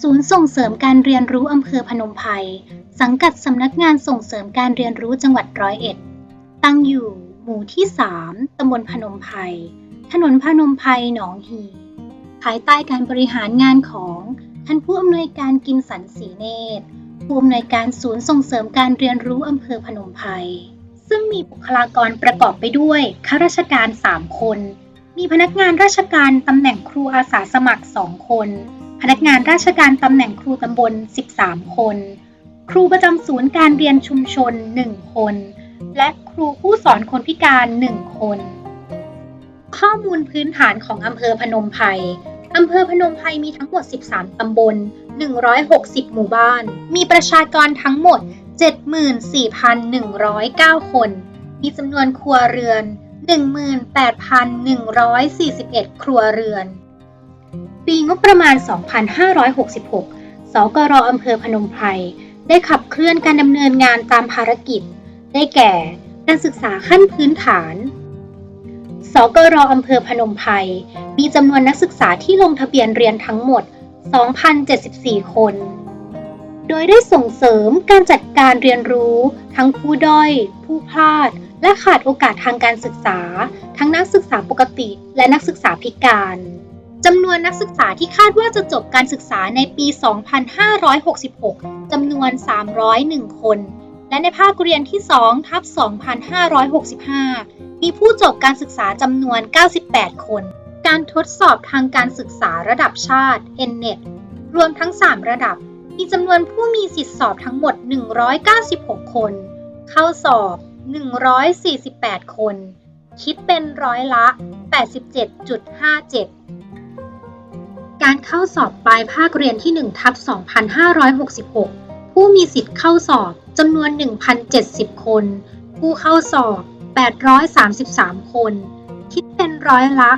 ศูนย์ส่งเสริมการเรียนรู้อำเภอพนมไพรสังกัดสำนักงานส่งเสริมการเรียนรู้จังหวัดร้อยเอ็ด ตั้งอยู่หมู่ที่ 3 ตำบลพนมไพรถนนพนมไพรหนองฮี ภายใต้การบริหารงานของท่านผู้อำนวยการกิมสันสีเนตรผู้อำนวยการศูนย์ส่งเสริมการเรียนรู้อำเภอพนมไพรซึ่งมีบุคลากรประกอบไปด้วยข้าราชการ 3 คน มีพนักงานราชการตำแหน่งครูอาสาสมัคร 2 คน พนักงานราชการตำแหน่งครูตำบล 13 คน ครูประจำศูนย์การเรียนชุมชน 1 คน และครูผู้สอนคนพิการ 1 คน ข้อมูลพื้นฐานของอำเภอพนมไพรอำเภอพนมไพรมีทั้งหมด 13 ตำบล 160 หมู่บ้าน มีประชากรทั้งหมด 74,109 คน มีจำนวนครัวเรือน 18,141 ครัวเรือน ปีงบประมาณ 2566 สกรอำเภอพนมไพรได้ขับเคลื่อนการดำเนินงานตามภารกิจ ได้แก่ การศึกษาขั้นพื้นฐาน สกรอำเภอพนมไพรมีจำนวนนักศึกษาที่ลงทะเบียนเรียนทั้งหมด 2,074 คน โดยได้ส่งเสริมการจัดการเรียนรู้ทั้งผู้ด้อย ผู้พลาด และขาดโอกาสทางการศึกษา ทั้งนักศึกษาปกติ และนักศึกษาพิการ จำนวนนักศึกษาที่คาดว่าจะจบการศึกษาในปี 2566 จำนวน 301 คน และในภาคเรียนที่ 2 ทับ 2565 มีผู้จบการศึกษาจำนวน 98 คน การทดสอบทางการศึกษาระดับชาติ NNET รวมทั้ง 3 ระดับ มีจำนวนผู้มีสิทธิสอบทั้งหมด 196 คน เข้าสอบ 148 คน คิดเป็นร้อยละ 87.57 การเข้าสอบปลายภาคเรียนที่ 1 ทับ 2566 ผู้มีสิทธิ์เข้าสอบจำนวน 1,070 คน ผู้เข้าสอบ 833 คน คิดเป็นร้อยละ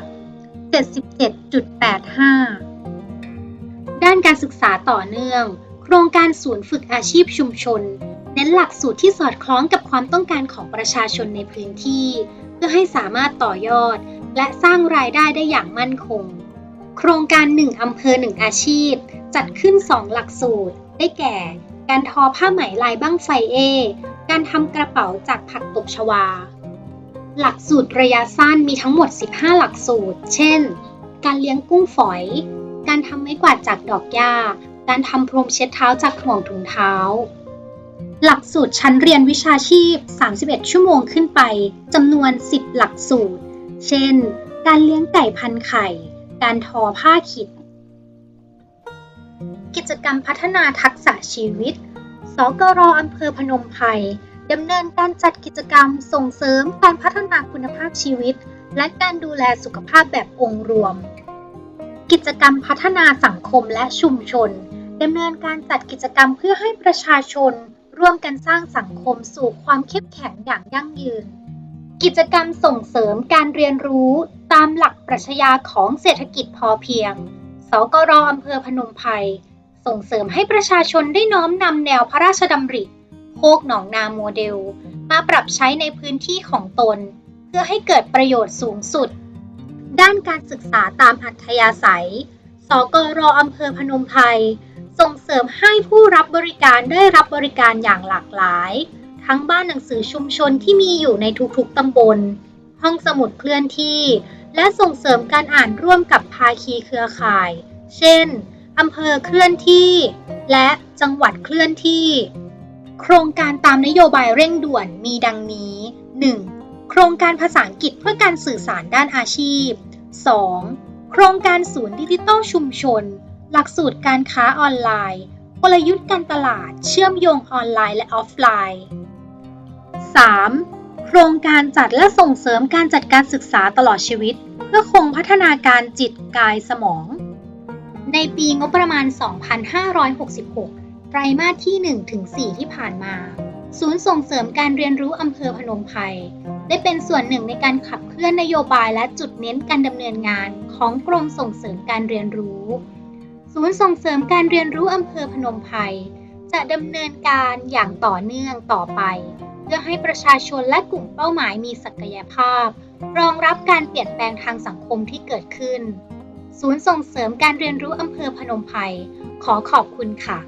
77.85 ด้านการศึกษาต่อเนื่อง โครงการศูนย์ฝึกอาชีพชุมชน เน้นหลักสูตรที่สอดคล้องกับความต้องการของประชาชนในพื้นที่ เพื่อให้สามารถต่อยอด และสร้างรายได้ได้อย่างมั่นคง โครงการ 1อำเภอ 1 อาชีพ จัดขึ้น 2 หลักสูตร ได้แก่ การทอผ้าไหมลายบ้างไฟเอ การทำกระเป๋าจากผักตบชวา หลักสูตรระยะสั้นมีทั้งหมด 15 หลักสูตร เช่น การเลี้ยงกุ้งฝอย การทำไม้กวาดจากดอกหญ้า การทำพรมเช็ดเท้าจากห่วงถุงเท้า หลักสูตรชั้นเรียนวิชาชีพ 31 ชั่วโมงขึ้นไปจำนวน 10 หลักสูตร เช่น การเลี้ยงไก่พันไข่ การทอผ้าขิด กิจกรรมพัฒนาทักษะชีวิต สกรออำเภอพนมไพรดำเนินการจัดกิจกรรมส่งเสริมการพัฒนาคุณภาพชีวิต และการดูแลสุขภาพแบบองค์รวม กิจกรรมพัฒนาสังคมและชุมชนดำเนินการจัดกิจกรรมเพื่อให้ประชาชน ร่วมกันสร้างสังคมสู่ความเข้มแข็งอย่างยั่งยืน กิจกรรมส่งเสริมการเรียนรู้ ตามหลักปรัชญาของเศรษฐกิจพอเพียง สกรอำเภอพนมไพรส่งเสริมให้ประชาชนได้น้อมนำแนวพระราชดำริ โคกหนองนาโมเดล มาปรับใช้ในพื้นที่ของตน เพื่อให้เกิดประโยชน์สูงสุด ด้านการศึกษาตามอัธยาศัย สกรอำเภอพนมไพรส่งเสริมให้ผู้รับบริการได้รับบริการอย่างหลากหลาย ทั้งบ้านหนังสือชุมชนที่มีอยู่ในทุกๆตำบล ห้องสมุดเคลื่อนที่ และส่งเสริมการอ่านร่วมกับภาคีเครือข่าย เช่น อำเภอเคลื่อนที่ และจังหวัดเคลื่อนที่ โครงการตามนโยบายเร่งด่วนมีดังนี้ 1. โครงการภาษาอังกฤษเพื่อการสื่อสารด้านอาชีพ 2. โครงการศูนย์ดิจิทัลชุมชน หลักสูตรการค้าออนไลน์ กลยุทธ์การตลาดเชื่อมโยงออนไลน์และออฟไลน์ 3. โครงการจัดและส่งเสริมการจัดการศึกษาตลอดชีวิต เพื่อคงพัฒนาการจิตกายสมอง ในปีงบประมาณ 2566 ไตรมาสที่1ถึง4ที่ผ่านมา ศูนย์ส่งเสริมการเรียนรู้อำเภอพนมไพรได้เป็นส่วนหนึ่งในการขับเคลื่อนนโยบายและจุดเน้นการดำเนินงานของกรมส่งเสริมการเรียนรู้ ศูนย์ส่งเสริมการเรียนรู้อำเภอพนมไพร จะดำเนินการอย่างต่อเนื่องต่อไป เพื่อให้ประชาชนและกลุ่มเป้าหมายมีศักยภาพ รองรับการเปลี่ยนแปลงทางสังคมที่เกิดขึ้น ศูนย์ส่งเสริมการเรียนรู้อำเภอพนมไพรขอขอบคุณค่ะ